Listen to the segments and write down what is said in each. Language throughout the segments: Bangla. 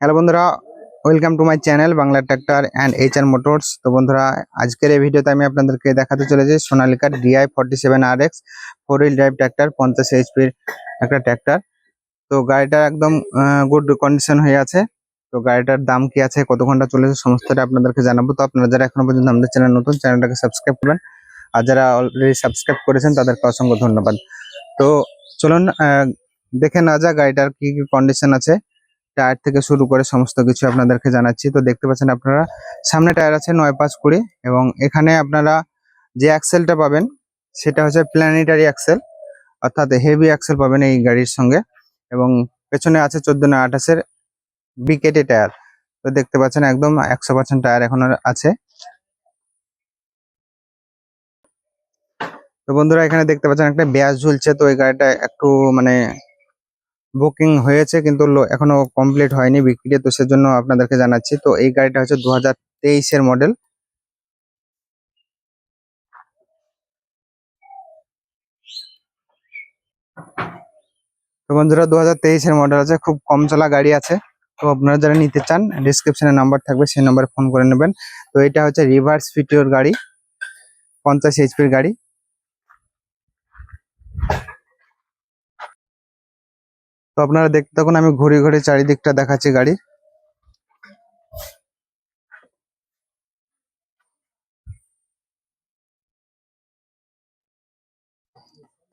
হ্যালো বন্ধুরা welcome to my channel Bangla tractor and H R motors তো বন্ধুরা, আজকের এই ভিডিওতে আমি আপনাদেরকে দেখাতে চলেছি সোনালিকার DI forty seven R X four wheel drive tractor পঞ্চাশ এইচপির একটা ট্র্যাক্টর তো গাড়িটা একদম গুড কন্ডিশন হয়ে আছে। তো গাড়িটার দাম কি আছে, কত ঘণ্টা চলেছে, সমস্তটা আপনাদেরকে জানাব। তো আপনারা যারা এখনও পর্যন্ত আমাদের চ্যানেল নতুন চ্যানেলটাকে সাবস্ক্রাইব করবেন। আর যারা অলরেডি সাবস্ক্রাইব করেছেন, তাদেরকে অসংখ্য ধন্যবাদ। তো চলুন দেখে না যা গাড়িটার কি কি কন্ডিশন আছে। টায়ার থেকে শুরু করে সমস্ত কিছু আপনাদেরকে জানাচ্ছি। তো দেখতে পাচ্ছেন আপনারা, সামনে টায়ার আছে নয় পাঁচ কুড়ি এবং এখানে আপনারা যে অ্যাক্সেলটা পাবেন, সেটা হচ্ছে প্ল্যানেটারি অ্যাক্সেল অর্থাৎ হেভি অ্যাক্সেল পাবেন এই গাড়ির সঙ্গে এবং পেছনে আছে চোদ্দ না আঠাশের বিকেটে টায়ার। তো দেখতে পাচ্ছেন একদম একশো পার্সেন্ট টায়ার এখনও আছে। তো বন্ধুরা, এখানে দেখতে পাচ্ছেন একটা ব্যাস ঝুলছে, তো এই গাড়িটা একটু মানে বুকিং হয়েছে কিন্তু এখনও কমপ্লিট হয়নি বিক্রি তো সেজন্য আপনাদেরকে জানাচ্ছি। তো এই গাড়িটা হচ্ছে দু হাজার তেইশের মডেল তো বন্ধুরা দু হাজার তেইশের মডেল আছে, খুব কম চলা গাড়ি আছে। তো আপনারা যারা নিতে চান ডিসক্রিপশনে নাম্বার থাকবে, সেই নাম্বারে ফোন করে নেবেন। তো এটা হচ্ছে রিভার্স ফিটিওর গাড়ি, পঞ্চাশ এইচপির গাড়ি। তো আপনারা দেখতে থাকুন আমি ঘুরে ঘুরে চারিদিকটা দেখাচ্ছি গাড়ির।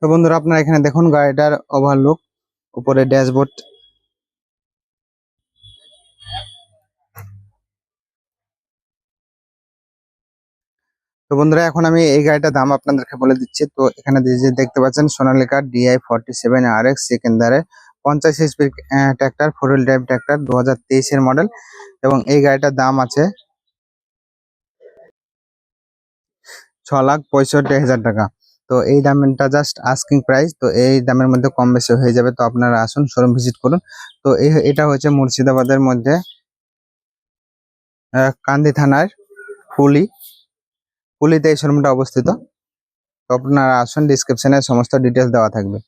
তো বন্ধুরা, আপনারা এখানে দেখুন গাড়িটার ওভারলুক উপরে ড্যাশবোর্ড। তো বন্ধুরা, এখন আমি এই গাড়িটার দাম আপনাদেরকে বলে দিচ্ছি। তো এখানে যে দেখতে পাচ্ছেন, Sonalika DI forty seven R X সেকেন্ডারে পঞ্চাশ এইচপির tractor four wheel drive tractor দু হাজার তেইশের মডেল এবং এই গাড়িটার দাম আছে ছ লাখ পঁয়ষট্টি হাজার টাকা। তো এই দামটা জাস্ট আস্কিং প্রাইস তো এই দামের মধ্যে কম বেশি হয়ে যাবে, তো আপনারা আসুন শোরুম ভিজিট করুন। তো এই, এটা হচ্ছে মুর্শিদাবাদের মধ্যে কান্দি থানার কুলি কুলিতে এই শোরুমটা অবস্থিত। তো আপনারা আসুন ডিসক্রিপশনে সমস্ত ডিটেলস দেওয়া থাকবে।